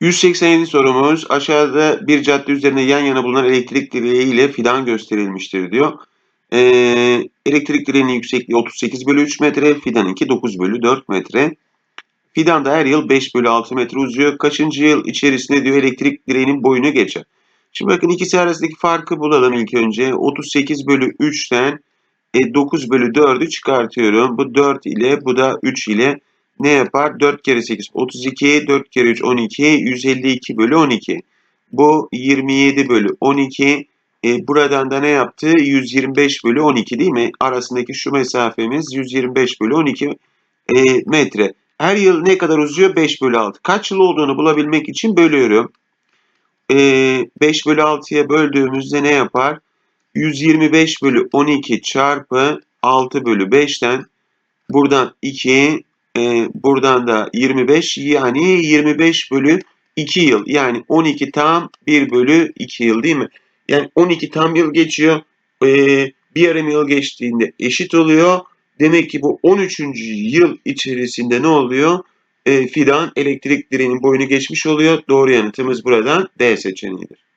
187 sorumuz aşağıda bir cadde üzerinde yan yana bulunan elektrik direği ile fidan gösterilmiştir diyor. Ee, elektrik direğinin yüksekliği 38 bölü 3 metre, fidanınki 9 bölü 4 metre. Fidan da her yıl 5 bölü 6 metre uzuyor. Kaçıncı yıl içerisinde diyor elektrik direğinin boyunu geçer. Şimdi bakın ikisi arasındaki farkı bulalım ilk önce. 38 bölü 3'ten e, 9 bölü 4'ü çıkartıyorum. Bu 4 ile bu da 3 ile ne yapar? 4 kere 8 32, 4 kere 3 12, 152 bölü 12. Bu 27 bölü 12. E, buradan da ne yaptı? 125 bölü 12 değil mi? Arasındaki şu mesafemiz 125 bölü 12 e, metre. Her yıl ne kadar uzuyor? 5 bölü 6. Kaç yıl olduğunu bulabilmek için bölüyorum. E, 5 bölü 6'ya böldüğümüzde ne yapar? 125 bölü 12 çarpı 6 bölü 5'ten buradan 2 e, buradan da 25 yani 25 bölü 2 yıl yani 12 tam 1 bölü 2 yıl değil mi? Yani 12 tam yıl geçiyor. E, bir yarım yıl geçtiğinde eşit oluyor. Demek ki bu 13. yıl içerisinde ne oluyor? E, fidan elektrik direğinin boyunu geçmiş oluyor. Doğru yanıtımız buradan D seçeneğidir.